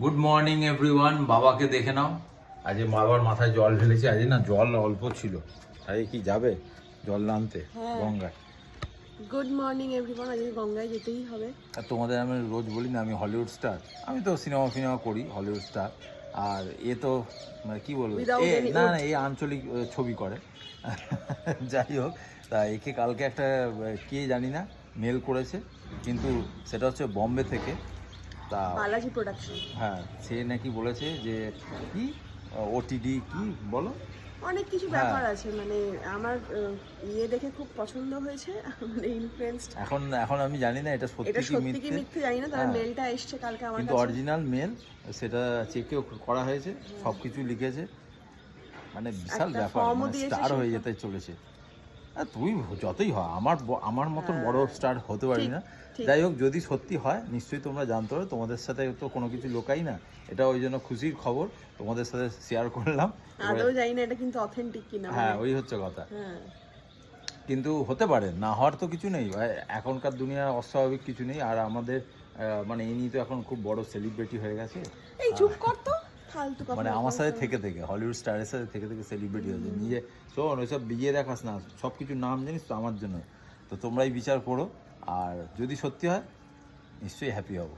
Good morning everyone বাবাকে দেখে নাও। আজ বাবার মাথায় জল ঢেলেছে। আজ না জল অল্প ছিল। তাই কি যাবে? জল নামতে। হ্যাঁ। গঙ্গায়। গুড মর্নিং এভরিওয়ান আজকে গঙ্গায় যেতেই হবে। আর তোমাদের আমি রোজ বলি না আমি হলিউড স্টার আমি তো সিনেমা ফিনেমা করি হলিউড স্টার আর এ তো মানে কি বলব? না না এই আঞ্চলিক ছবি করে। যাই হোক তা একে কালকে একটা কে জানি না মেল করেছে। কিন্তু সেটা হচ্ছে বম্বে থেকে। তা বালাজি প্রোডাকশন হ্যাঁ সে নাকি বলেছে যে কি ওটিডি কি বলো। অনেক কিছু হ্যাঁ। ব্যাপার আছে মানে আমার ইয়ে দেখে খুব পছন্দ হয়েছে মানে ইনফ্লুয়েন্সড এখন এখন আমি জানি না এটা সত্যি এটা কি সত্যি কি মিথ্যে মিথ্যে জানি না তবে হ্যাঁ। মেলটা এসছে কালকে আমার কিন্তু অরিজিনাল মেল সেটা চেকেও করা হয়েছে সব কিছু লিখেছে। মানে বিশাল ব্যাপার মানে স্টার হয়ে যেতে চলেছে। তুই যতই হয় আমার আমার মতন বড় স্টার হতে পারি না। যাই হোক যদি সত্যি হয় নিশ্চয়ই তোমরা জানতে পারো তোমাদের সাথে তো কোনো কিছু লোকাই না। এটা ওই জন্য খুশির খবর তোমাদের সাথে শেয়ার করলাম। আদৌ জানি না এটা কিন্তু অথেন্টিক কিনা হ্যাঁ ওই হচ্ছে কথা। হ্যাঁ। কিন্তু হতে পারে না হওয়ার তো কিছু নেই। এখনকার দুনিয়া অস্বাভাবিক কিছু নেই আর আমাদের মানে ইনি তো এখন খুব বড় সেলিব্রিটি হয়ে গেছে। এই চুপ কর তো। মানে আমার সাথে থেকে থেকে হলিউড স্টারের সাথে থেকে থেকে সেলিব্রিটি হয়েছে। নিজে শোন ওইসব বিয়ে দেখাস না সব কিছু নাম জানিস তো আমার জন্য। তো তোমরাই বিচার করো আর যদি সত্যি হয় নিশ্চয়ই হ্যাপি হব।